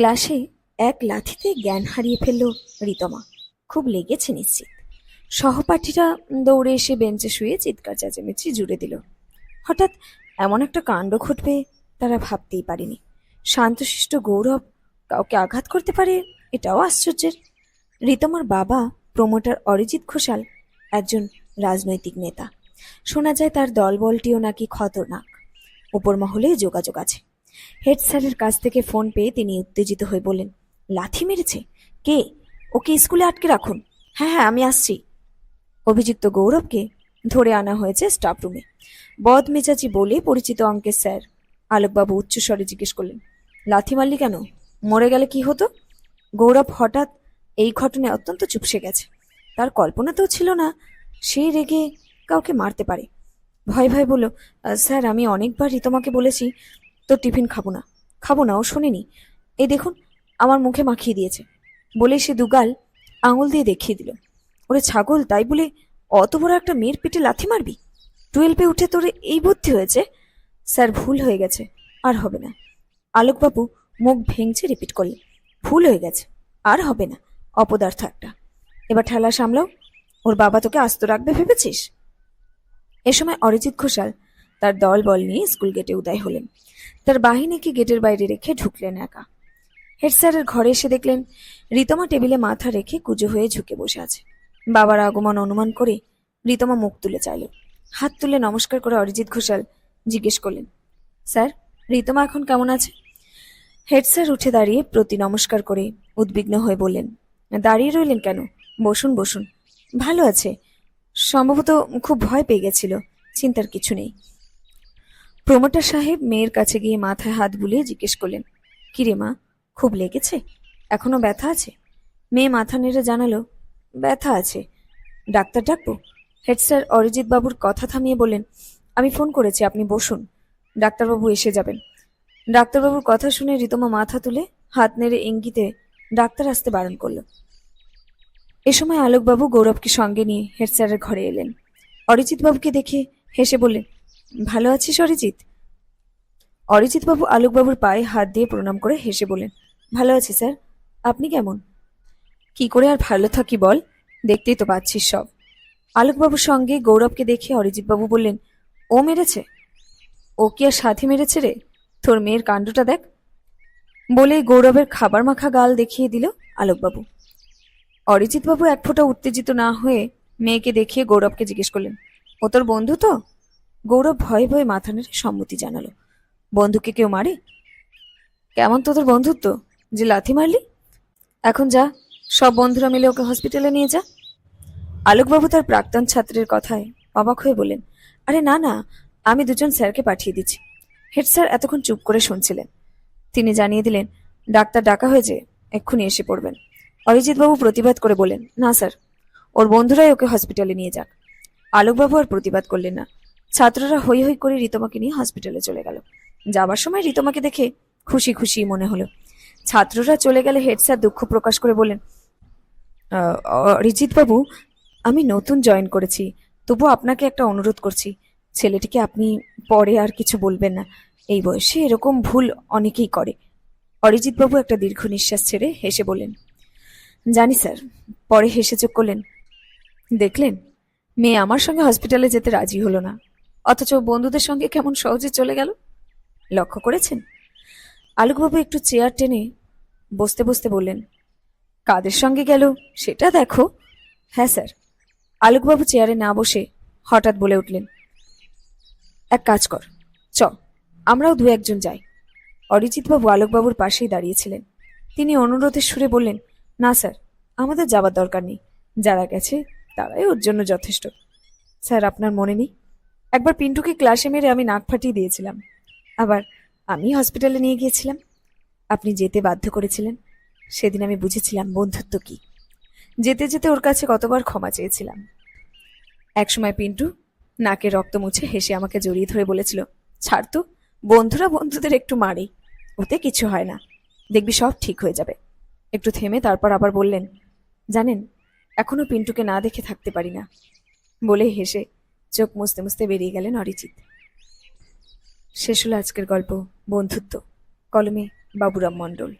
ক্লাসে এক লাথিতে জ্ঞান হারিয়ে ফেলল রিতমা। খুব লেগেছে নিশ্চিত। সহপাঠীরা দৌড়ে এসে বেঞ্চে শুয়ে চিৎকার চেঁচামেচি জুড়ে দিল। হঠাৎ এমন একটা কাণ্ড ঘটবে তারা ভাবতেই পারেনি। শান্তশিষ্ট গৌরব কাউকে আঘাত করতে পারে, এটাও আশ্চর্যের। রিতমার বাবা প্রমোটার অরিজিৎ ঘোষাল একজন রাজনৈতিক নেতা। শোনা যায় তার দলবলটিও নাকি খতরনাক। উপর মহলে যোগাযোগ আছে। হেড স্যারের কাছ থেকে ফোন পেয়ে তিনি উত্তেজিত হয়ে বললেন, লাথি মেরেছে? কে? ওকে স্কুলে আটকে রাখুন। হ্যাঁ হ্যাঁ আমি আসছি। অভিযুক্ত গৌরবকে ধরে আনা হয়েছে স্টাফ রুমে বদ মেজাজি বলে পরিচিত অঙ্কের স্যার আলোকবাবু উচ্চস্বরে জিজ্ঞেস করলেন, লাথি মারলি কেন? মরে গেলে কি হতো? গৌরব হঠাৎ এই ঘটনায় অত্যন্ত চুপসে গেছে। তার কল্পনাতেও ছিল না সে রেগে কাউকে মারতে পারে। ভয় ভয় বলল স্যার, আমি অনেকবার রিতমাকে বলেছি তোর টিফিন খাব না। খাব না, ও শোনেনি। এই দেখুন, আমার মুখে মাখিয়ে দিয়েছে। বলে সে দুগাল আঙুল দিয়ে দেখিয়ে দিল। ওরে ছাগল, তাই বলে অত বড় একটা মেয়ের পেটে লাথি মারবি? টুয়েলভে উঠে তোর এই বুদ্ধি হয়েছে? স্যার, ভুল হয়ে গেছে। আর হবে না। আলোকবাবু মুখ ভেঙছে রিপিট করলে ভুল হয়ে গেছে। আর হবে না। অপদার্থ একটা। এবার ঠেলা সামলাও। ওর বাবা তোকে আস্ত রাখবে, ভেবেছিস? এ সময় অরিজিৎ ঘোষাল তার দল বল নিয়ে স্কুল গেটে উদয় হলেন। তার বাহিনীকে গেটের বাইরে রেখে ঢুকলেন একা। হেড স্যারের ঘরে এসে দেখলেন, রিতমা টেবিলে মাথা রেখে কুজো হয়ে ঝুঁকে বসে আছে। বাবার আগমন অনুমান করে রিতমা মুখ তুলে চাইল। হাত তুলে নমস্কার করে অরিজিৎ ঘোষাল জিজ্ঞেস করলেন, স্যার, রিতমা এখন কেমন আছে? হেড স্যার উঠে দাঁড়িয়ে প্রতি নমস্কার করে উদ্বিগ্ন হয়ে বললেন, দাঁড়িয়ে রইলেন কেন? বসুন বসুন। ভালো আছে। সম্ভবত খুব ভয় পেয়ে গেছিল। চিন্তার কিছু নেই। প্রমোটার সাহেব মেয়ের কাছে গিয়ে মাথায় হাত বুলিয়ে জিজ্ঞেস করলেন, কিরে মা, খুব লেগেছে? এখনও ব্যথা আছে? মেয়ে মাথা নেড়ে জানালো, ব্যথা আছে। ডাক্তার ডাকবো? হেড স্যার অরিজিৎ বাবুর কথা থামিয়ে বললেন, আমি ফোন করেছি, আপনি বসুন। ডাক্তারবাবু এসে যাবেন। ডাক্তারবাবুর কথা শুনে রিতমা মাথা তুলে হাত নেড়ে ইঙ্গিতে ডাক্তার আসতে বারণ করল। এ সময় আলোকবাবু গৌরবকে সঙ্গে নিয়ে হেড স্যারের ঘরে এলেন। অরিজিৎবাবুকে দেখে হেসে বললেন ভালো আছিস অরিজিৎ? অরিজিৎ বাবু আলোকবাবুর পায়ে হাত দিয়ে প্রণাম করে হেসে বলেন ভালো আছি স্যার। আপনি কেমন? কি করে আর ভালো থাকি বল? দেখতেই তো পাচ্ছিস সব। আলোকবাবুর সঙ্গে গৌরবকে দেখে অরিজিৎবাবু বললেন, ও মেরেছে? ও কি আর সাথে মেরেছে রে? তোর মেয়ের কাণ্ডটা দেখ। বলে গৌরবের খাবার মাখা গাল দেখিয়ে দিল আলোকবাবু। অরিজিৎবাবু এক ফোঁটা উত্তেজিত না হয়ে মেয়েকে দেখিয়ে গৌরবকে জিজ্ঞেস করলেন, ও তোর বন্ধু তো? গৌরব ভয়ে ভয়ে মাথা নেড়ে সম্মতি জানালো। বন্ধুকে কেউ মারে? কেমন তোদের বন্ধুত্ব? যে লাথি মারলি? এখন যা, সব বন্ধুরা মিলে ওকে হসপিটালে নিয়ে যা। আলোকবাবু তার প্রাক্তন ছাত্রের কথায় অবাক হয়ে বললেন, আরে না না, আমি দুজন স্যারকে পাঠিয়ে দিচ্ছি। হেড স্যার এতক্ষণ চুপ করে শুনছিলেন। তিনি জানিয়ে দিলেন, ডাক্তার ডাকা হয়েছে, এক্ষুনি এসে পড়বেন। অরিজিৎবাবু প্রতিবাদ করে বললেন, না, স্যার, ওর বন্ধুরাই ওকে হসপিটালে নিয়ে যাক। আলোকবাবু আর প্রতিবাদ করলেন না। ছাত্ররা হই হই করে রিতমাকে নিয়ে হসপিটালে চলে গেল। যাবার সময় রিতমাকে দেখে খুশি খুশি মনে হলো। ছাত্ররা চলে গেলে হেড স্যার দুঃখ প্রকাশ করে বললেন "আহ, অরিজিৎ বাবু আমি নতুন জয়েন করেছি। তবু আপনাকে একটা অনুরোধ করছি। ছেলেটিকে আপনি পরে আর কিছু বলবেন না। এই বয়সে এরকম ভুল অনেকেই করে অরিজিৎ বাবু একটা দীর্ঘ নিঃশ্বাস ছেড়ে হেসে বললেন জানি স্যার পরে হেসে চোখ করলেন দেখলেন মেয়ে আমার সঙ্গে হসপিটালে যেতে রাজি হলো না। অথচ বন্ধুদের সঙ্গে কেমন সহজে চলে গেল? লক্ষ্য করেছেন? আলোকবাবু একটু চেয়ার টেনে বসতে বসতে বললেন, কাদের সঙ্গে গেল সেটা দেখো। হ্যাঁ স্যার। আলোকবাবু চেয়ারে না বসে হঠাৎ বলে উঠলেন, এক কাজ কর চ আমরাও দু একজন যাই। অরিজিৎবাবু আলোকবাবুর পাশেই দাঁড়িয়েছিলেন। তিনি অনুরোধের সুরে বললেন, না, স্যার, আমাদের যাবার দরকার নেই। যারা গেছে, তারাই ওর জন্য যথেষ্ট। স্যার, আপনার মনে নেই? একবার পিন্টুকে ক্লাসে মেরে আমি নাক ফাটিয়ে দিয়েছিলাম। আবার আমি হসপিটালে নিয়ে গিয়েছিলাম। আপনি যেতে বাধ্য করেছিলেন। সেদিন আমি বুঝেছিলাম বন্ধুত্ব কি। যেতে যেতে ওর কাছে কতবার ক্ষমা চেয়েছিলাম। একসময় পিন্টু নাকে রক্ত মুছে হেসে আমাকে জড়িয়ে ধরে বলেছিল, ছাড় তো, বন্ধুরা বন্ধুদের একটু মারে, ওতে কিছু হয় না। দেখবি সব ঠিক হয়ে যাবে। একটু থেমে তারপর আবার বললেন, জানেন, এখনও পিন্টুকে না দেখে থাকতে পারি না। বলে হেসে চোখ মুছতে মুছতে বেরিয়ে গেলেন অরিজিৎ। শেষ হলো আজকের গল্প বন্ধুত্ব কলমে বাবুরাম মণ্ডল।